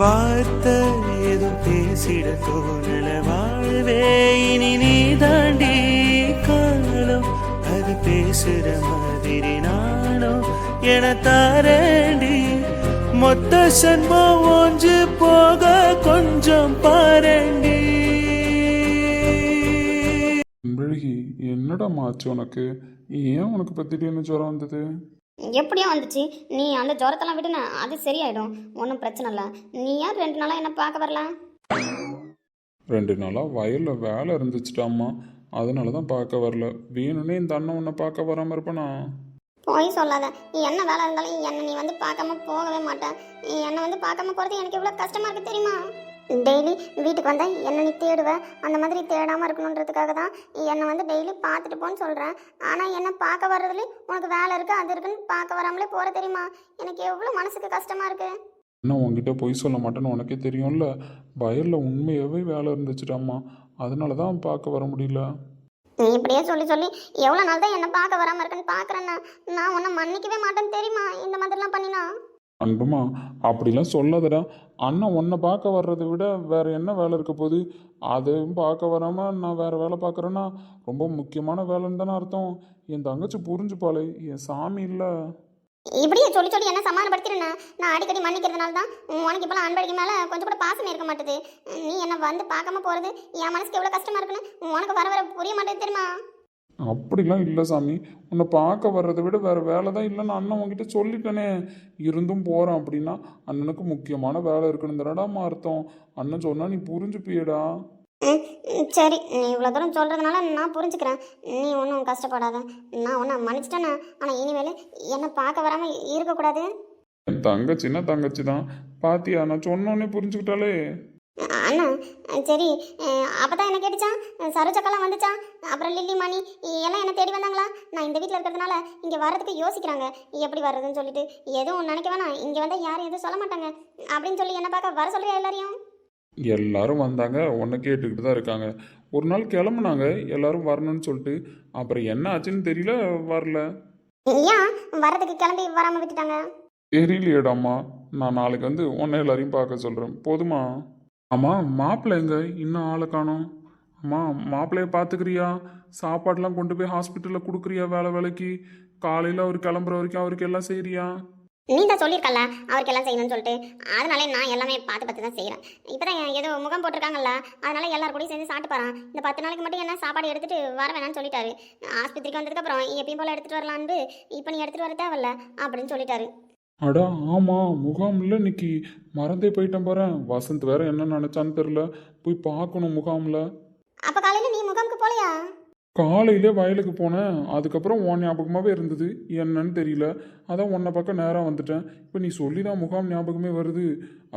வார்த்தை ஏதும் பேசிட தோணல. வாழ்வே இனி நீ தாண்டி காணலும் அது பேசுற மாதிரி நானும் என தாரண்டி. மொத்த சன்மம் ஒன்று போக கொஞ்சம் பாரண்டி. மெழுகி என்னடா மாச்சு உனக்கு? ஏன் உனக்கு பத்திட்டு என்ன ஜுரம் வந்தது? எப்படியோ வந்துச்சு. நீ அந்த ஜுரத்தெல்லாம் விடுன அது சரியாயிடும். ஒன்றும் பிரச்சனை இல்லை. நீ யார் ரெண்டு நாளாக என்ன பார்க்க வரல? ரெண்டு நாளாக வயலில் வேலை இருந்துச்சுட்டாம்மா. அதனால தான் பார்க்க வரல. வேணும்னே இந்த அண்ணன் உன்னை பார்க்க வராமல் இருப்பேனா? போய் சொல்லாத. நீ என்ன வேலை இருந்தாலும் என்னை நீ வந்து பார்க்காம போகவே மாட்டேன் நீ என்னை வந்து பார்க்காம போகிறது எனக்கு எவ்வளோ கஷ்டமா இருக்கு தெரியுமா? டெய்லி வீட்டுக்கு வந்தா என்ன நீ தேடுவ? அந்த மாதிரி தேடாமல் இருக்கணுன்றதுக்காக தான் என்னை வந்து டெய்லி பார்த்துட்டு போன்னு சொல்கிறேன் ஆனால் என்னை பார்க்க வர்றதுலேயே உனக்கு வேலை இருக்குது அது இருக்குன்னு பார்க்க வராமலே போகிற தெரியுமா? எனக்கு எவ்வளோ மனசுக்கு கஷ்டமா இருக்கு. இன்னும் உன்கிட்ட பொய் சொல்ல மாட்டேன்னு உனக்கே தெரியும்ல? வயலில் உண்மையாகவே வேலை இருந்துச்சுட்டாம்மா அதனால தான் பார்க்க வர முடியல. நீ இப்படியே சொல்லி சொல்லி எவ்வளோ நாள் தான் என்னை பார்க்க வராமல் இருக்குன்னு பார்க்குறேன்னா நான் உன்னை மன்னிக்கவே மாட்டேன்னு தெரியுமா? இந்த மாதிரிலாம் பண்ணினா? அன்புமா அப்படிலாம் சொல்லாதடா. அண்ணன் உன்னை பார்க்க வர்றதை விட வேறு என்ன வேலை இருக்க போகுது? அதையும் பார்க்க வராமல் நான் வேறு வேலை பார்க்குறேன்னா ரொம்ப முக்கியமான வேலைன்னு தானே அர்த்தம். என் தங்கச்சி புரிஞ்சுப்பாளே என் சாமி இல்லை. இப்படியே சொல்லி சொல்லி என்ன சமாதானப்படுத்திடுண்ணா நான் அடிக்கடி மன்னிக்கிறதுனால தான் உனக்கு இப்போலாம் அன்படிக்கு மேலே கொஞ்சம் கூட பாசமே இருக்க மாட்டேது. நீ என்னை வந்து பார்க்காம போகிறது என் மனசுக்கு எவ்வளோ கஷ்டமாக இருக்குன்னு உனக்கு வர வர புரிய மாட்டேது தெரியுமா? அப்படிலாம் இல்லை சாமி. உன்னை பார்க்க வர்றதை விட வேற வேலை தான் இல்லைன்னு அண்ணன் உன்கிட்ட சொல்லிட்டேனே. இருந்தும் போகிறேன் அப்படின்னா அண்ணனுக்கு முக்கியமான வேலை இருக்குன்னு தானடாமா அர்த்தம். அண்ணன் சொன்னா நீ புரிஞ்சுப்பியடா. சரி. நீ இவ்வளோ தூரம் சொல்கிறதுனால நான் புரிஞ்சுக்கிறேன். நீ ஒன்றும் கஷ்டப்படாத. நான் ஒன்றை மன்னிச்சிட்டேண்ணா ஆனால் இனிமேல் என்னை பார்க்க வராமல் இருக்கக்கூடாது. என் தங்கச்சின்னா தங்கச்சி தான் பாத்தியா? நான் சொன்னோன்னே புரிஞ்சுக்கிட்டாலே. அண்ணா சரி அப்போ தான் என்ன கேட்டுச்சான்? சரோஜக்காலாம் வந்துச்சான். அப்புறம் லில்லி மணி எல்லாம் என்ன தேடி வந்தாங்களா? நான் இந்த வீட்டில் இருக்கிறதுனால இங்கே வர்றதுக்கு யோசிக்கிறாங்க. எப்படி வர்றதுன்னு சொல்லிட்டு. எதுவும் நினைக்க வேணாம். இங்கே வந்தால் யாரும் எதுவும் சொல்ல மாட்டாங்க. அப்படின்னு சொல்லி என்ன பார்க்க வர சொல்றியா எல்லாரையும்? எல்லாரும் வந்தாங்க. உன்னை கேட்டுக்கிட்டு தான் இருக்காங்க. ஒரு நாள் கிளம்புனாங்க. எல்லாரும் வரணும்னு சொல்லிட்டு. அப்புறம் என்ன ஆச்சுன்னு தெரியல வரல. ஏன்? வரதுக்கு கிளம்பி வராமல் விட்டுட்டாங்க? தெரியலையேடாம்மா. நான் நாளைக்கு வந்து உன்னை எல்லாரையும் பார்க்க சொல்கிறேன் போதுமா? அம்மா மாப்பிள்ளை எங்க? இன்னும் ஆளை காணோம்? அம்மா மாப்பிள்ளைய பார்த்துக்கிறியா? சாப்பாடெலாம் கொண்டு போய் ஹாஸ்பிட்டலில் கொடுக்குறியா வேலை வேலைக்கு? காலையில் அவர் கிளம்புற வரைக்கும் அவருக்கு எல்லாம் செய்கிறியா நீ தான் சொல்லியிருக்கல அவருக்கு எல்லாம் செய்யணும்னு சொல்லிட்டு. அதனாலே நான் எல்லாமே பார்த்து பார்த்து தான் செய்கிறேன் இப்போ தான் ஏதோ முகம் போட்டிருக்காங்கல்ல அதனால எல்லாரும் கூடயும் சேர்ந்து சாப்பிட்டு போகிறான் இந்த பத்து நாளைக்கு மட்டும் என்ன சாப்பாடு எடுத்துட்டு வர வேணாம்னு சொல்லிட்டாரு. ஆஸ்பத்திரிக்கு வந்ததுக்கப்புறம் எப்பயும் போல் எடுத்துகிட்டு வரலான்னு இப்போ நீ எடுத்துகிட்டு வர தேவையில்ல அப்படின்னு சொல்லிட்டாரு. அடா ஆமாம் முகாமில் இன்னைக்கு. மறந்தே போயிட்டேன் பாறேன் வசந்த் வேற என்ன நினச்சான்னு தெரில போய் பார்க்கணும் முகாமில். அப்போ காலையில் நீ முகாமுக்கு போகலையா காலையிலே வயலுக்கு போனேன். அதுக்கப்புறம் உன் ஞாபகமாகவே இருந்தது. என்னன்னு தெரியல. அதான் உன்னை பக்கம் நேராக வந்துட்டேன். இப்போ நீ சொல்லி தான் முகாம் ஞாபகமே வருது.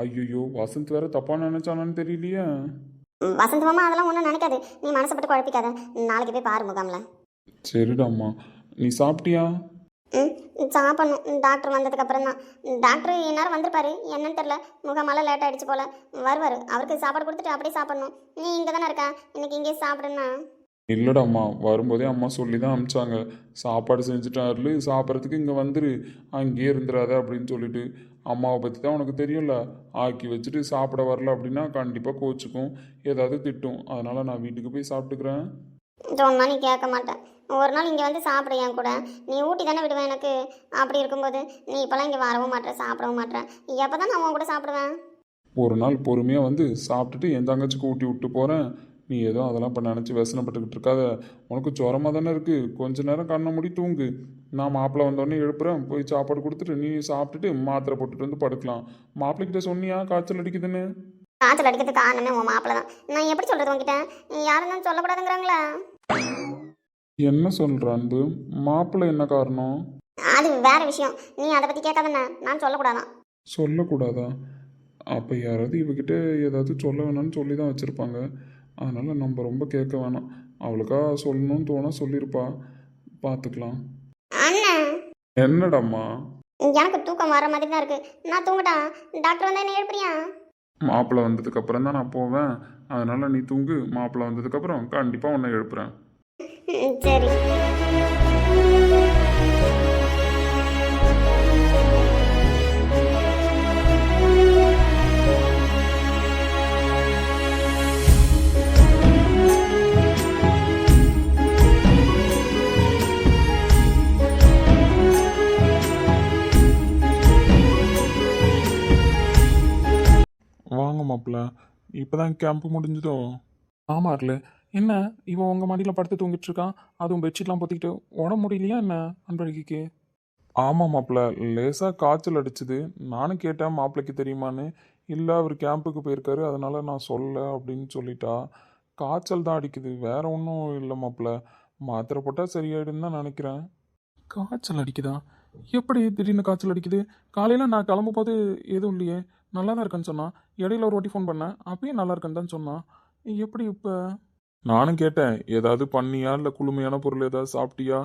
ஐயோ வசந்த் வேற தப்பாக நினச்சானான்னு தெரியலையே. வசந்த் மாமா அதெல்லாம் ஒன்றும் நினைக்காது. நீ மனசப்பட்டு குழப்பிக்காத நாளைக்கு போய் பாரு முகாமில். சரிடாம்மா. நீ சாப்பிட்டியா? ம் சாப்பிடணும். டாக்டர் வந்ததுக்கப்புறம் தான் டாக்டர் இந்நேரம் வந்திருப்பாரு. என்னன்னு தெரில முகாமெல்லாம் லேட் ஆயிடுச்சு போல. வருவார். அவருக்கு சாப்பாடு கொடுத்துட்டு அப்படியே சாப்பிடணும். நீ இங்கே தானே இருக்கா? இன்னைக்கு இங்கேயே சாப்பிடுன்னா? இல்லைடாம்மா வரும்போதே அம்மா சொல்லி தான் அனுப்பிச்சாங்க. சாப்பாடு செஞ்சுட்டாரு சாப்பிட்றதுக்கு இங்கே வந்துரு. அங்கேயே இருந்துடாத அப்படின்னு சொல்லிட்டு. அம்மாவை பற்றி தான் உனக்கு தெரியும்ல. ஆக்கி வச்சுட்டு சாப்பிட வரல அப்படின்னா கண்டிப்பாக கோச்சுக்கும். ஏதாவது திட்டும். அதனால் நான் வீட்டுக்கு போய் சாப்பிட்டுக்கிறேன். சொன்னா நீ கேட்க மாட்டேன் ஒரு நாள் இங்கே வந்து சாப்பிடு என் கூட. நீ ஊட்டி தானே விடுவேன் எனக்கு? அப்படி இருக்கும்போது நீ இப்போல்லாம் இங்கே வரவும் மாட்டேற சாப்பிடவும் மாட்டேன் எப்போ தான் நான் உன் கூட சாப்பிடுவேன்? ஒரு நாள் பொறுமையாக வந்து சாப்பிட்டுட்டு என் தங்கச்சிக்கு ஊட்டி விட்டு போகிறேன் நீ ஏதோ அதெல்லாம் இப்போ நினச்சி व्यசனப்பட்டுக்கிட்டு இருக்காத. உனக்கு ஜுரமாக தானே இருக்குது கொஞ்ச நேரம் கண்ணை மூடி தூங்கு. நான் மாப்பிள்ளை வந்தோடனே எழுப்புறேன். போய் சாப்பாடு கொடுத்துட்டு நீ சாப்பிட்டுட்டு மாத்திரை போட்டுட்டு வந்து படுக்கலாம். மாப்பிள்ளைகிட்ட சொன்னியா? காய்ச்சல் அடிக்குதுன்னு? காய்ச்சல் அடிக்கிறதுக்கு காரணமே உன் மாப்பிள்ள தான். நான் எப்படி சொல்கிறது உங்ககிட்ட யாரும் தான் சொல்லக்கூடாதுங்கிறாங்களா. என்ன சொல்கிற அன்பு? மாப்பிள்ளை என்ன காரணம்? அது வேற விஷயம். நீ அதை பற்றி கேட்காதண்ணா நான் சொல்லக்கூடாதான் சொல்லக்கூடாதா? அப்போ யாராவது இவகிட்ட ஏதாவது சொல்ல வேணாம்னு சொல்லி தான் வச்சுருப்பாங்க. அதனால் நம்ம ரொம்ப கேட்க வேணாம். அவளுக்கா சொல்லணும்னு தோணா சொல்லியிருப்பா பார்த்துக்கலாம் அண்ணன் என்னடாம்மா? எனக்கு தூக்கம் வர மாதிரி தான் இருக்கு. நான் தூங்கட்டா? டாக்டர் வந்தா என்ன எழுப்புறியா? மாப்பிள்ளை வந்ததுக்கு அப்புறம் தான் நான் போவேன். அதனால நீ தூங்கு. மாப்பிள்ளை வந்ததுக்கு அப்புறம் கண்டிப்பாக உன்னை எழுப்புறேன். சரி வாங்க மாப்பிள்ள இப்போதான் கேம்ப் முடிஞ்சுதோ ஆமாம்ல என்ன? இவன் உங்கள் மடியில் படுத்து தூங்கிட்டு இருக்கான். அதுவும் பெட்ஷீட்லாம் பொத்திக்கிட்டு உடம்பு முடியலையா என்ன அன்பழகிக்கு? ஆமாம் மாப்பிள்ள லேசாக காய்ச்சல் அடிச்சுது. நானும் கேட்டேன் மாப்பிள்ளைக்கு தெரியுமான்னு. இல்லை அவர் கேம்புக்கு போயிருக்காரு அதனால நான் சொல்ல அப்படின்னு சொல்லிட்டா. காய்ச்சல் தான் அடிக்குது. வேற ஒன்றும் இல்லை மாப்பிள்ள மாத்திரை போட்டால் சரியாயிடுன்னு தான் நினைக்கிறேன். காய்ச்சல் அடிக்குதா? எப்படி திடீர்னு காய்ச்சல் அடிக்குது? காலையில் நான் கிளம்பும் போது எதுவும் இல்லையே. நல்லா தான் இருக்கேன்னு சொன்னான். இடையில ஒரு வாட்டி ஃபோன் பண்ணேன். அப்பயும் நல்லா இருக்கேன்னு தான் சொன்னான். எப்படி இப்போ? நானும் கேட்டேன் ஏதாவது பண்ணியா? இல்லை குளுமையான பொருள் ஏதாவது சாப்பிட்டியா?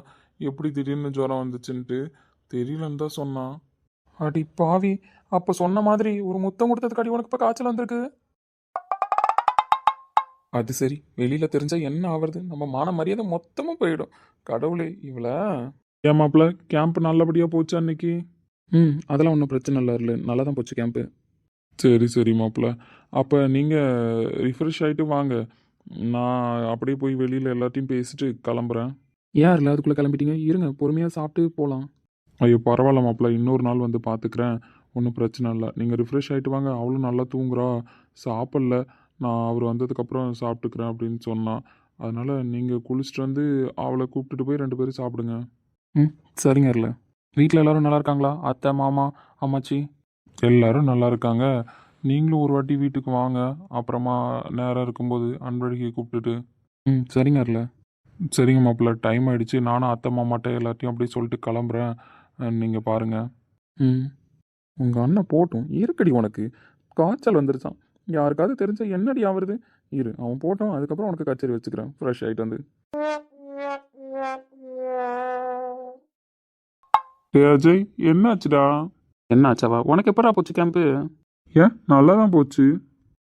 எப்படி திடீர்னு ஜுரம் வந்துச்சுன்ட்டு. தெரியலன்னு தான் சொன்னான். அடி பாவி அப்போ சொன்ன மாதிரி ஒரு முத்தம் கொடுத்ததுக்காடி உனக்கு இப்போ காய்ச்சல் வந்திருக்கு? அது சரி வெளியில தெரிஞ்சா என்ன ஆவறது? நம்ம மான மரியாதை மொத்தமும் போயிடும். கடவுளே இவள? ஏன் மாப்பிள்ள கேம்ப் நல்லபடியாக போச்சு அன்னைக்கு? ம் அதெல்லாம் ஒன்றும் பிரச்சனை இல்லை இல்லை நல்லா தான் போச்சு கேம்ப்பு சரி சரி மாப்பிள்ள அப்போ நீங்கள் ரிஃப்ரெஷ் ஆகிட்டு வாங்க. நான் அப்படியே போய் வெளியில் எல்லாத்தையும் பேசிட்டு கிளம்புறேன். யார் இல்லை அதுக்குள்ளே கிளம்பிட்டீங்க? இருங்க பொறுமையாக சாப்பிட்டு போகலாம் ஐயோ பரவாயில்ல மாப்பிள்ள இன்னொரு நாள் வந்து பார்த்துக்கிறேன் ஒன்றும் பிரச்சனை இல்லை. நீங்கள் ரிஃப்ரெஷ் ஆகிட்டு வாங்க. அவளும் நல்லா தூங்குறா. சாப்பிடல. நான் அவர் வந்ததுக்கப்புறம் சாப்பிட்டுக்கிறேன் அப்படின்னு சொன்னான் அதனால் நீங்கள் குளிச்சுட்டு வந்து அவளை கூப்பிட்டுட்டு போய் ரெண்டு பேரும் சாப்பிடுங்க. சரிங்க இல்லை வீட்டில் எல்லாரும் நல்லா இருக்காங்களா? அத்தை மாமா அம்மாச்சி? எல்லாரும் நல்லா இருக்காங்க. நீங்களும் ஒரு வாட்டி வீட்டுக்கு வாங்க. அப்புறமா நேரம் இருக்கும்போது அன்பழகியை கூப்பிட்டுட்டு ம் சரிங்க இல்லை சரிங்க மாப்பிள்ள டைம் ஆயிடுச்சு. நானும் அத்தை மாமாட்ட எல்லாத்தையும் அப்படியே சொல்லிட்டு கிளம்புறேன். நீங்கள் பாருங்கள் ம். உங்கள் அண்ணன் போட்டும். இருக்கடி உனக்கு. காய்ச்சல் வந்துருச்சான் யாருக்காவது தெரிஞ்சா என்னடி ஆவறது? இரு அவன் போட்டோம் அதுக்கப்புறம் உனக்கு கச்சேரி வச்சுக்கிறேன். ஃப்ரெஷ் ஆகிட்டு வந்து. அஜய் என்னாச்சுடா? என்ன ஆச்சாவா உனக்கு எப்படா போச்சு கேம்ப்பு ஏன்? நல்லா தான் போச்சு.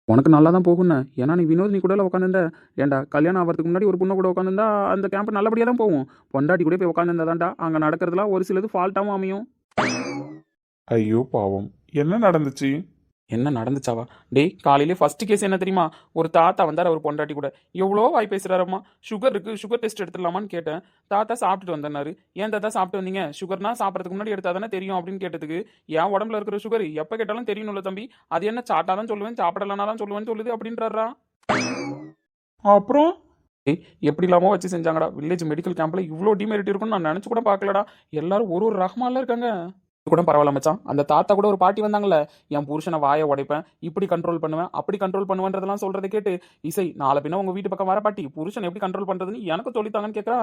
உனக்கு நல்லா தான் போகுண்ணே ஏன்னா நீ வினோத் நீ கூட உட்காந்துருந்த ஏன்டா கல்யாணம் ஆகிறதுக்கு முன்னாடி ஒரு பொண்ணு கூட உட்காந்துருந்தா அந்த கேம்ப் நல்லபடியாக தான் போகும். பொண்டாட்டி கூட போய் உட்காந்துருந்தாதான்டா அங்கே நடக்கிறதுலாம் ஒரு சிலது ஃபால்ட்டாகவும் அமையும். ஐயோ பாவம். என்ன நடந்துச்சு? என்ன நடந்துச்சாவா? டேய் காலையிலே ஃபர்ஸ்ட் கேஸ் என்ன தெரியுமா? ஒரு தாத்தா வந்தார் அவர் பொண்டாட்டி கூட. எவ்வளோ வாய் பேசுகிறாரம்மா சுகர் இருக்குது சுகர் டெஸ்ட் எடுத்துடலாமான்னு கேட்டேன். தாத்தா சாப்பிட்டுட்டு வந்தேன்னாரு. ஏன் தாத்தா சாப்பிட்டு வந்தீங்க? சுகர்னா சாப்பிட்றதுக்கு முன்னாடி எடுத்தா தானே தெரியும் அப்படின்னு கேட்டதுக்கு என் உடம்புல இருக்கிற சுகர் எப்போ கேட்டாலும் தெரியணும்ல தம்பி. அது என்ன சாட்டாலும் சொல்லுவேன் சாப்பிடலனாலும் சொல்லுவேன்னு சொல்லுது அப்படின்றாரா? அப்புறம்? எப்படி இல்லாமல் வச்சு செஞ்சாங்கடா? வில்லேஜ் மெடிக்கல் கேம்ப்ல இவ்வளோ டிமெரிட் இருக்கும்னு நான் நினச்சி கூட பார்க்கலடா. எல்லாரும் ஒரு ஒரு ரகமால இருக்காங்க. கூட பரவாயில்ல மச்சான். அந்த தாத்தா கூட ஒரு பாட்டி வந்தாங்கல்ல என் புருஷனை வாயை உடைப்பேன் இப்படி கண்ட்ரோல் பண்ணுவேன் அப்படி கண்ட்ரோல் பண்ணுவேன்றதெல்லாம் சொல்றதை கேட்டு இசை நாளை பின்ன உங்க வீட்டு பக்கம் வர பாட்டி புருஷன் எப்படி கண்ட்ரோல் பண்றதுன்னு எனக்கு சொல்லித்தாங்கன்னு கேட்கறா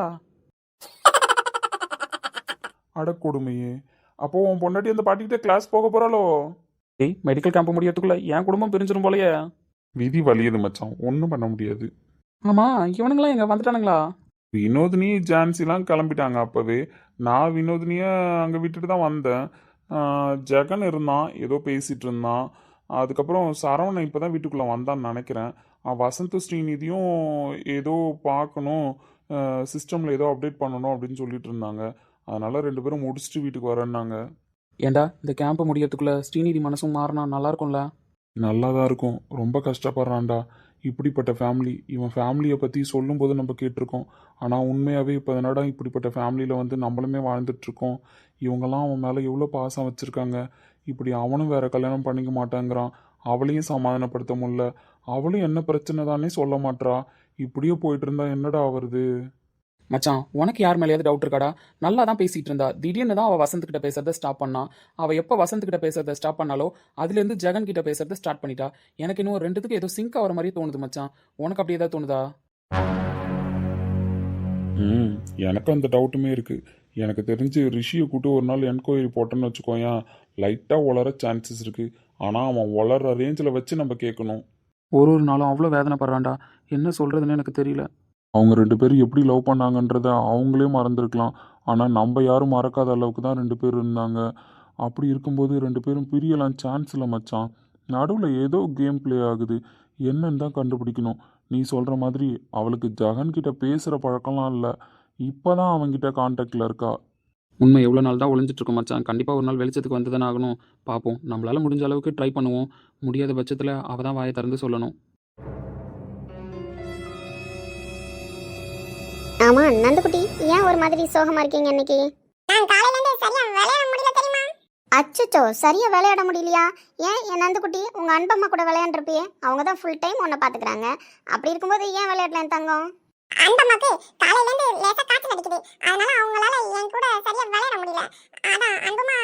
அடக்கொடுமையே அப்போ உன் பொண்டாட்டி அந்த பாட்டிக்கிட்ட கிளாஸ் போக போறாளோ? ஏய் மெடிக்கல் கேம்ப் முடியறதுக்குள்ள என் குடும்பம் பிரிஞ்சிரும் போலயே. விதி வலியுது மச்சான். ஒன்றும் பண்ண முடியாது. ஆமா இவனுங்களாம் எங்க வந்துட்டானுங்களா? வினோதினி ஜான்சிலாம் கிளம்பிட்டாங்க அப்போவே. நான் வினோதினியை அங்கே விட்டுட்டு தான் வந்தேன். ஜெகன் இருந்தான் ஏதோ பேசிட்டு இருந்தான். அதுக்கப்புறம் சரவணன் இப்போ தான் வீட்டுக்குள்ளே வந்தான்னு நினைக்கிறேன். வசந்த் ஸ்ரீநிதியும் ஏதோ பார்க்கணும் சிஸ்டமில் ஏதோ அப்டேட் பண்ணணும் அப்படின்னு சொல்லிட்டு இருந்தாங்க. அதனால ரெண்டு பேரும் முடிச்சுட்டு வீட்டுக்கு வரேன்னாங்க. ஏண்டா இந்த கேம்ப் முடியறதுக்குள்ள ஸ்ரீநிதி மனசும் மாறினா நல்லா இருக்கும்ல? நல்லா தான் இருக்கும். ரொம்ப கஷ்டப்படுறான்டா. இப்படிப்பட்ட ஃபேமிலி இவன் ஃபேமிலியை பற்றி சொல்லும்போது நம்ம கேட்டிருக்கோம். ஆனால் உண்மையாகவே இப்போ என்னடா இப்படிப்பட்ட ஃபேமிலியில் வந்து நம்மளுமே வாழ்ந்துட்டுருக்கோம். இவங்கெல்லாம் அவன் மேலே எவ்வளோ பாசம் வச்சுருக்காங்க. இப்படி அவனும் வேறு கல்யாணம் பண்ணிக்க மாட்டேங்கிறான். அவளையும் சமாதானப்படுத்த முடியல. அவளும் என்ன பிரச்சனை தானே சொல்ல மாட்றா. இப்படியே போயிட்டு இருந்தா என்னடா வருது மச்சான் உனக்கு யார் மேலேயாவது டவுட் இருக்காடா? நல்லா தான் பேசிட்டு இருந்தா. திடீர்னு தான் அவ வசந்த் கிட்ட பேசுறத ஸ்டாப் பண்ணா. அவ எப்போ வசந்த் கிட்ட பேசுறத ஸ்டாப் பண்ணாலோ அதுலேருந்து ஜெகன் கிட்ட பேசுறத ஸ்டார்ட் பண்ணிட்டா. எனக்கு இன்னும் ரெண்டுத்துக்கு ஏதோ சிங்க் ஆகிற மாதிரி தோணுது மச்சான். உனக்கு அப்படி ஏதாவது தோணுதா? ம் எனக்கும் அந்த டவுட்டுமே இருக்குது எனக்கு தெரிஞ்சு ரிஷியை கூட்டு ஒரு நாள் என்கொயரி போட்டோன்னு வச்சுக்கோயேன் லைட்டாக உளர சான்சஸ் இருக்குது ஆனால் அவன் உளற ரேஞ்சில் வச்சு நம்ம கேட்கணும். ஒரு ஒரு நாளும் அவ்வளோ வேதனைப்படுறான்டா. என்ன சொல்றதுன்னு எனக்கு தெரியல. அவங்க ரெண்டு பேரும் எப்படி லவ் பண்ணாங்கன்றத அவங்களே மறந்துருக்கலாம். ஆனால் நம்ம யாரும் மறக்காத அளவுக்கு தான் ரெண்டு பேர் இருந்தாங்க. அப்படி இருக்கும்போது ரெண்டு பேரும் பிரியலாம் சான்ஸ் இல்லை மச்சான். நடுவில் ஏதோ கேம் ப்ளே ஆகுது. என்னன்னு தான் கண்டுபிடிக்கணும். நீ சொல்கிற மாதிரி அவளுக்கு ஜெகன்கிட்ட பேசுகிற பழக்கம்லாம் இல்லை. இப்போ தான் அவன்கிட்ட காண்டாக்டில் இருக்கா. உண்மை எவ்வளோ நாள் தான் ஒளிஞ்சிட்டு இருக்கும் மச்சான். கண்டிப்பாக ஒரு நாள் வெளிச்சத்துக்கு வந்து தானே ஆகணும். பார்ப்போம். நம்மளால் முடிஞ்ச அளவுக்கு ட்ரை பண்ணுவோம். முடியாத பட்சத்தில் அவள் தான் வாயை திறந்து சொல்லணும். ஆமா நந்துக்குட்டி ஏன் ஒரு மாதிரி சோகமா இருக்கீங்க இன்னைக்கு? நான் காலையில இருந்து சரியா விளையாட முடியல தெரியுமா? அச்சச்சோ சரியா விளையாட முடியலையா? ஏன் என் நந்துக்குட்டி உங்க அன்பம்மா கூட விளையாண்டுருப்பியே? அவங்க தான் ஃபுல் டைம் உன்னை பாத்துக்கிறாங்க. அப்படி இருக்கும்போது ஏன் விளையாடல என் தங்கம்? அந்தம்மாக்கு காலையில இருந்து லேசா காய்ச்சல் அடிக்குது. அதனால அவங்களால என் கூட சரியா விளையாட முடியல. அதான் அன்பம்மா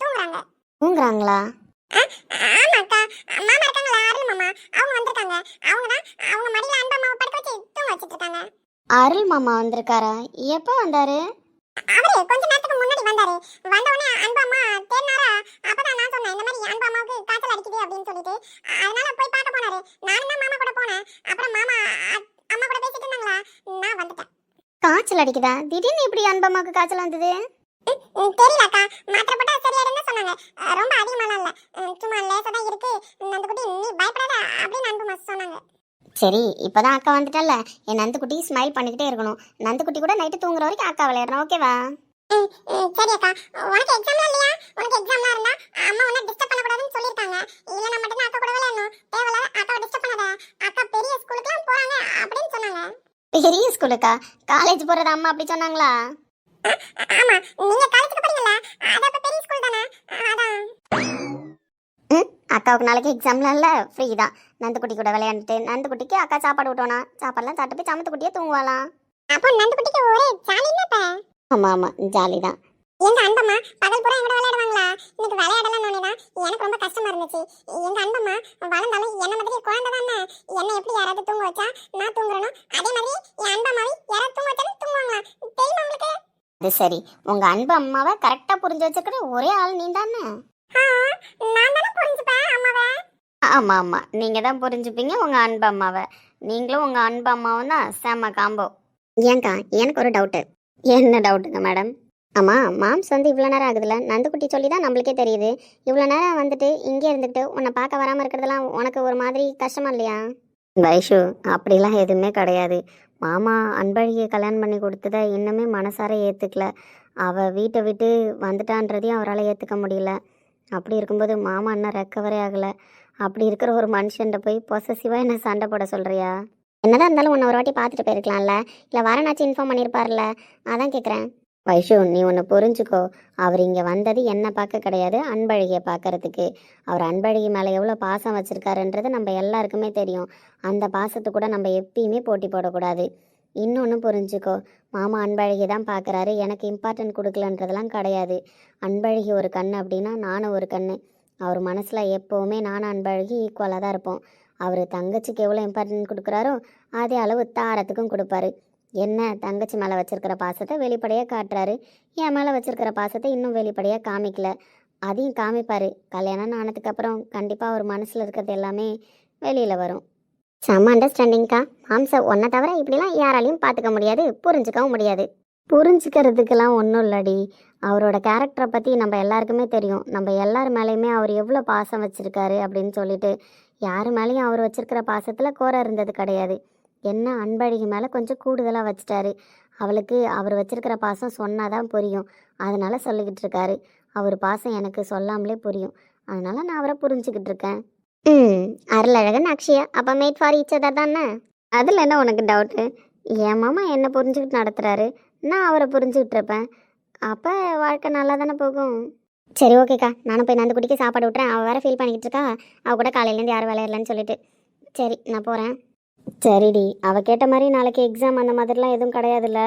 தூங்குறாங்க. தூங்குறாங்களா? ஆமாக்கா மாமா இருக்காங்களா? அருள் மாமா. அவங்க வந்திருக்காங்க. அவங்க தான் அவங்க மடியில அன்பம்மாவை படுக்க வச்சு தூங்க வச்சிட்டு இருக்காங்க. அருள் மாமா வந்திருக்காரா? எப்போ வந்தாரு? அவரு கொஞ்ச நேரத்துக்கு முன்னாடி வந்தாரு. வந்த உடனே அன்பம்மா தேடினாரா? அப்பதான் நான் சொன்னேன் இந்த மாதிரி அன்பம்மாவுக்கு காய்ச்சல் அடிக்குது அப்படின்னு சொல்லிட்டு. அதனால போய் பார்க்க போனாரு. நானும் தான் மாமா கூட போனேன். அப்புறம் மாமா அம்மா கூட பேசிட்டு இருந்தாங்களா? நான் வந்துட்டேன். காய்ச்சல் அடிக்குதா? திடீர்னு இப்படி அன்பம்மாக்கு காய்ச்சல் வந்தது? தெரியலக்கா மாத்திரை போட்டா சரியாயிடும் சொன்னாங்க. ரொம்ப அதிகமாலாம் இல்ல. சும்மா லேசா தான் இருக்கு. அந்த குட்டி நீ பயப்படாத அப்படின்னு அன்பு மாஸ் சொன்னாங்க. சரி இப்பதான் அக்கா வந்துட்டல்ல. என் நந்துக்குட்டி ஸ்மைல் பண்ணிக்கிட்டே இருக்கணும். நந்துக்குட்டி கூட நைட்டு தூங்குற வரைக்கும் அக்கா விளையாடணும் ஓகேவா சரி அக்கா. உனக்கு எக்ஸாம்லாம் இல்லையா? உனக்கு எக்ஸாம்லாம் இருந்தா அம்மா உன்னை டிஸ்டர்ப் பண்ணக்கூடாதுன்னு சொல்லியிருக்காங்க. இல்லைன்னா மட்டும் அக்கா கூட விளையாடணும். தேவையில்ல அக்காவை டிஸ்டர்ப் பண்ணாத. அக்கா பெரிய ஸ்கூலுக்குலாம் போறாங்க அப்படின்னு சொன்னாங்க. பெரிய ஸ்கூலுக்கா காலேஜ் போறது அம்மா அப்படி சொன்னாங்களா? ஆமா. நீங்க அக்காவுக்கு நாளைக்கு எக்ஸாம்லாம் இல்லை ஃப்ரீ தான். நந்துக்குட்டி கூட விளையாண்டுட்டு நந்துக்குட்டிக்கு அக்கா சாப்பாடு விட்டோனா சாப்பாடுலாம் சாப்பிட்டு போய் சமத்துக்குட்டியே தூங்குவாளாம். அப்போ நந்துக்குட்டிக்கு ஒரே ஜாலின்னு இப்ப? ஆமாம் ஆமாம் ஜாலி தான். எங்க அன்பம்மா பகல் பூரா எங்கூட விளையாடுவாங்களா? இன்னைக்கு விளையாடலாம் தான். எனக்கு ரொம்ப கஷ்டமா இருந்துச்சு. எங்க அன்பம்மா வளர்ந்தாலும் என்ன மாதிரி குழந்தை தானே? என்ன எப்படி யாராவது தூங்க வச்சா நான் தூங்குறேனோ? அதே மாதிரி என் அன்பம்மாவை யாராவது தூங்க வச்சாலும் தூங்குவாங்களா? தெரியுமா உங்களுக்கு? அது சரி. உங்கள் அன்பு அம்மாவை கரெக்டாக புரிஞ்சு வச்சிருக்கிற ஒரே ஆள் நீ தானே? ஆமாம் ஆமாம் நீங்கள் தான் புரிஞ்சுப்பீங்க உங்கள் அன்பு அம்மாவை. நீங்களும் உங்கள் அன்பு அம்மாவும் தான் செம்ம காம்போ ஏங்கா எனக்கு ஒரு டவுட்டு என்ன டவுட்டுங்க மேடம் ஆமாம் மாம்ஸ் வந்து இவ்வளோ நேரம் ஆகுதுல்ல நந்துக்குட்டி சொல்லி தான் நம்மளுக்கே தெரியுது. இவ்வளோ நேரம் வந்துட்டு இங்கே இருந்துக்கிட்டு உன்னை பார்க்க வராமல் இருக்கிறதெல்லாம் உனக்கு ஒரு மாதிரி கஷ்டமா இல்லையா? வைஷு அப்படிலாம் எதுவுமே கிடையாது. மாமா அன்பழகியை கல்யாணம் பண்ணி கொடுத்ததை இன்னுமே மனசார ஏற்றுக்கல அவள் வீட்டை விட்டு வந்துட்டான்றதையும் அவரால் ஏற்றுக்க முடியல. அப்படி இருக்கும்போது மாமா இன்னும் ரெக்கவரே ஆகலை. அப்படி இருக்கிற ஒரு மனுஷன்ட்ட போய் பொசசிவாக என்ன சண்டை போட சொல்கிறியா என்னதான் இருந்தாலும் உன்னை ஒரு வாட்டி பார்த்துட்டு போயிருக்கலாம்ல. இல்லை வரனாச்சும் இன்ஃபார்ம் பண்ணியிருப்பார்ல அதான் கேட்குறேன் வைஷு நீ ஒன்று புரிஞ்சுக்கோ. அவர் இங்கே வந்தது என்னை பார்க்க கிடையாது அன்பழகியை பார்க்கறதுக்கு. அவர் அன்பழகி மேலே எவ்வளோ பாசம் வச்சுருக்காருன்றது நம்ம எல்லாருக்குமே தெரியும். அந்த பாசத்தை கூட நம்ம எப்பயுமே போட்டி போடக்கூடாது. இன்னொன்று புரிஞ்சுக்கோ. மாமா அன்பழகி தான் பார்க்குறாரு எனக்கு இம்பார்ட்டன்ட் கொடுக்கலன்றதெல்லாம் கிடையாது. அன்பழகி ஒரு கண் அப்படின்னா நானும் ஒரு கண் அவர் மனசில் எப்போவுமே நானும் அன்பழகி ஈக்குவலாக தான் இருப்போம். அவர் தங்கச்சிக்கு எவ்வளோ இம்பார்ட்டன்ட் கொடுக்குறாரோ அதே அளவு தாரத்துக்கும் கொடுப்பாரு. என்ன? தங்கச்சி மேலே வச்சுருக்கிற பாசத்தை வெளிப்படையாக காட்டுறாரு. என் மேலே வச்சுருக்கிற பாசத்தை இன்னும் வெளிப்படையாக காமிக்கல. அதையும் காமிப்பார். கல்யாணம் ஆனதுக்கப்புறம் கண்டிப்பாக அவர் மனசில் இருக்கிறது எல்லாமே வெளியில் வரும். செம்ம அண்டர்ஸ்டாண்டிங்க்கா மாம்ச ஒன்றை தவிர இப்படிலாம் யாராலையும் பார்த்துக்க முடியாது புரிஞ்சுக்கவும் முடியாது. புரிஞ்சுக்கிறதுக்கெல்லாம் ஒன்றும் இல்லடி. அவரோட கேரக்டரை பற்றி நம்ம எல்லாருக்குமே தெரியும். நம்ம எல்லார் மேலேயுமே அவர் எவ்வளோ பாசம் வச்சுருக்காரு அப்படின்னு சொல்லிட்டு யார் மேலேயும் அவர் வச்சுருக்கிற பாசத்தில் கோர இருந்தது கிடையாது. என்ன அன்பழகி மேலே கொஞ்சம் கூடுதலாக வச்சுட்டாரு. அவளுக்கு அவர் வச்சுருக்கிற பாசம் சொன்னால் தான் புரியும். அதனால் சொல்லிக்கிட்டு இருக்காரு. அவர் பாசம் எனக்கு சொல்லாமலே புரியும். அதனால் நான் அவரை புரிஞ்சுக்கிட்டு இருக்கேன். ம் அருளழகன் அக்ஷயா அப்போ மேட் ஃபார் ஈச் அதர் தானே? அதில் என்ன உனக்கு டவுட்டு என் மாமா என்னை புரிஞ்சுக்கிட்டு நடத்துகிறாரு நான் அவரை புரிஞ்சுக்கிட்டு இருப்பேன். அப்போ வாழ்க்கை நல்லா தானே போகும்? சரி ஓகேக்கா நானும் போய் நந்து குடிக்க சாப்பாடு விட்றேன் அவள் வேறு ஃபீல் பண்ணிக்கிட்டு இருக்கா. அவள் கூட காலையிலேருந்து யாரும் விளையாடலன்னு சொல்லிட்டு. சரி நான் போகிறேன் சரிடி. அவள் கேட்ட மாதிரி நாளைக்கு எக்ஸாம் அந்த மாதிரிலாம் எதுவும் கிடையாதுல்ல.